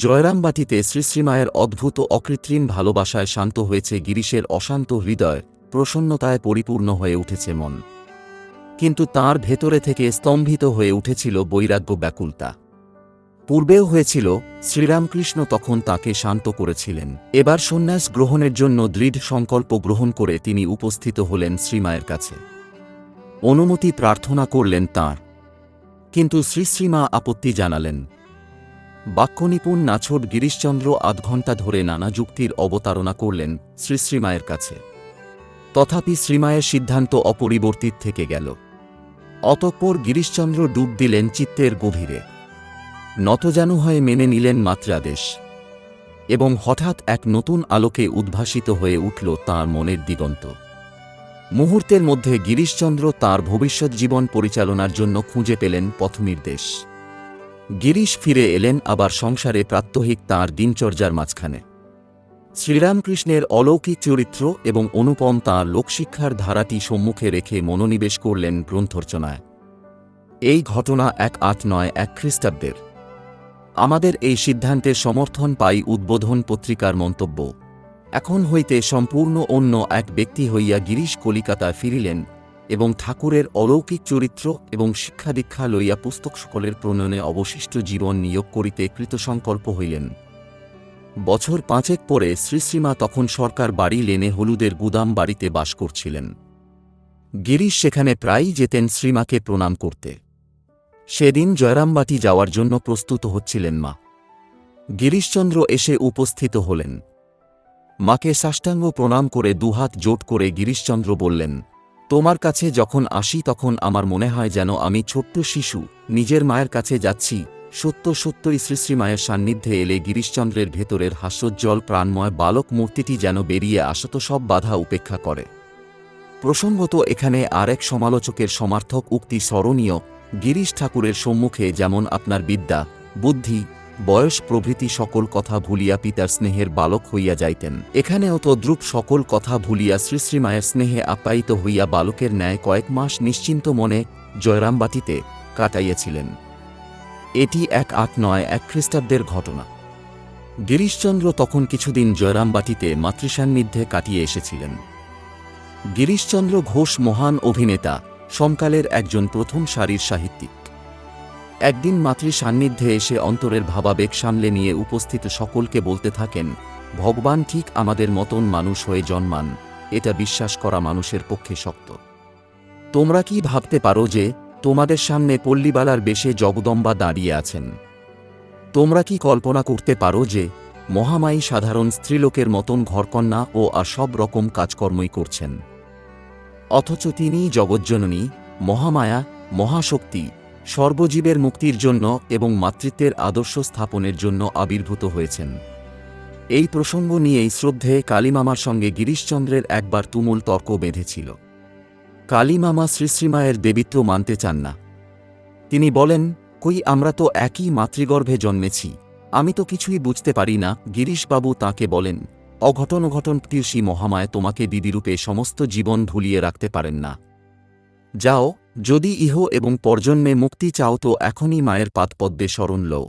জয়রামবাটিতে শ্রীশ্রীমায়ের অদ্ভুত অকৃত্রিম ভালোবাসায় শান্ত হয়েছে গিরিশের অশান্ত হৃদয়, প্রসন্নতায় পরিপূর্ণ হয়ে উঠেছে মন। কিন্তু তার ভেতরে থেকে স্তম্ভিত হয়ে উঠেছিল বৈরাগ্য ব্যাকুলতা। পূর্বেও হয়েছিল, শ্রীরামকৃষ্ণ তখন তাকে শান্ত করেছিলেন। এবার সন্ন্যাস গ্রহণের জন্য দৃঢ় সংকল্প গ্রহণ করে তিনি উপস্থিত হলেন শ্রীমায়ের কাছে। অনুমতি প্রার্থনা করলেন তাঁর। কিন্তু শ্রীশ্রীমা আপত্তি জানালেন। বাক্যনিপুণ নাছোট গিরিশচন্দ্র আধ ঘণ্টা ধরে নানা যুক্তির অবতারণা করলেন শ্রীশ্রীমায়ের কাছে। তথাপি শ্রীমায়ের সিদ্ধান্ত অপরিবর্তিত থেকে গেল। অতঃপর গিরিশচন্দ্র ডুব দিলেন চিত্তের গভীরে। নতজানু হয়ে মেনে নিলেন মাত্রাদেশ। এবং হঠাৎ এক নতুন আলোকে উদ্ভাসিত হয়ে উঠল তাঁর মনের দিগন্ত। মুহূর্তের মধ্যে গিরিশচন্দ্র তাঁর ভবিষ্যৎ জীবন পরিচালনার জন্য খুঁজে পেলেন পথনির্দেশ। গিরিশ ফিরে এলেন আবার সংসারে প্রাত্যহিক তাঁর দিনচর্যার মাঝখানে। শ্রীরামকৃষ্ণের অলৌকিক চরিত্র এবং অনুপম তাঁর লোকশিক্ষার ধারাটি সম্মুখে রেখে মনোনিবেশ করলেন গ্রন্থর্চনায়। এই ঘটনা এক আট নয় এক খ্রিস্টাব্দের। আমাদের এই সিদ্ধান্তের সমর্থন পাই উদ্বোধন পত্রিকার মন্তব্য। এখন হইতে সম্পূর্ণ অন্য এক ব্যক্তি হইয়া গিরিশ কলিকাতায় ফিরিলেন এবং ঠাকুরের অলৌকিক চরিত্র এবং শিক্ষা দীক্ষা লইয়া পুস্তক সকলের প্রণয়নে অবশিষ্ট জীবন নিয়োগ করিতে কৃতসংকল্প হইলেন। বছর পাঁচেক পরে শ্রীশ্রীমা তখন সরকার বাড়ি লেনে হলুদের গুদাম বাড়িতে বাস করছিলেন। গিরিশ সেখানে প্রায়ই যেতেন শ্রীমাকে প্রণাম করতে। সেদিন জয়রামবাটি যাওয়ার জন্য প্রস্তুত হচ্ছিলেন মা। গিরিশচন্দ্র এসে উপস্থিত হলেন। মাকে সাষ্টাঙ্গ প্রণাম করে দুহাত জোট করে গিরিশচন্দ্র বললেন তোমার কাছে যখন আসি তখন আমার মনে হয় যেন আমি ছোট্ট শিশু, নিজের মায়ের কাছে যাচ্ছি, সত্য সত্যই শ্রীশ্রী মায়ের সান্নিধ্যে এলে গিরিশচন্দ্রের ভেতরের হাস্যোজ্জ্বল প্রাণময় বালক মূর্তিটি যেন বেরিয়ে আসত সব বাধা উপেক্ষা করে। প্রসঙ্গত এখানে আরেক সমালোচকের সমার্থক উক্তি স্মরণীয়, গিরিশ ঠাকুরের সম্মুখে যেমন আপনার বিদ্যা, বুদ্ধি বয়স প্রভৃতি সকল কথা ভুলিয়া পিতার স্নেহের বালক হইয়া যাইতেন। এখানেও তদ্রূপ সকল কথা ভুলিয়া শ্রীশ্রীমায়ের স্নেহে আপ্যায়িত হইয়া বালকের ন্যায় কয়েক মাস নিশ্চিন্ত মনে জয়রামবাটিতে কাটাইয়াছিলেন। এটি এক আট নয় এক খ্রিস্টাব্দের ঘটনা। গিরিশচন্দ্র তখন কিছুদিন জয়রামবাটিতে মাতৃসান্নিধ্যে কাটিয়ে এসেছিলেন। গিরিশচন্দ্র ঘোষ মহান অভিনেতা, সমকালের একজন প্রথম সারির সাহিত্যিক। একদিন মাতৃ সান্নিধ্যে এসে অন্তরের ভাবাবেগ সামলে নিয়ে উপস্থিত সকলকে বলতে থাকেন, ভগবান ঠিক আমাদের মতন মানুষ হয়ে জন্মান, এটা বিশ্বাস করা মানুষের পক্ষে শক্ত। তোমরা কি ভাবতে পারো যে তোমাদের সামনে পল্লীবালার বেশে জগদম্বা দাঁড়িয়ে আছেন? তোমরা কি কল্পনা করতে পারো যে মহামায়ী সাধারণ স্ত্রীলোকের মতন ঘরকন্যা ও আর সব রকম কাজকর্মই করছেন? অথচ তিনিই জগজ্জননী, মহামায়া, মহাশক্তি সর্বজীবের মুক্তির জন্য এবং মাতৃত্বের আদর্শ স্থাপনের জন্য আবির্ভূত হয়েছেন। এই প্রসঙ্গ নিয়েই শ্রদ্ধে কালীমামার সঙ্গে গিরিশচন্দ্রের একবার তুমুল তর্ক বেঁধেছিল। কালীমামা শ্রীশ্রীমায়ের দেবিত্ব মানতে চান না। তিনি বলেন, কই, আমরা তো একই মাতৃগর্ভে জন্মেছি। আমি তো কিছুই বুঝতে পারি না। গিরিশবাবু তাকে বলেন অঘটন অঘটন তীর্ষী মহামায় তোমাকে দিদিরূপে সমস্ত জীবন ভুলিয়ে রাখতে পারেন না। যাও যদি ইহ এবং পরজন্মে মুক্তি চাও তো এখনই মায়ের পাতপদ্মে শরণ লও।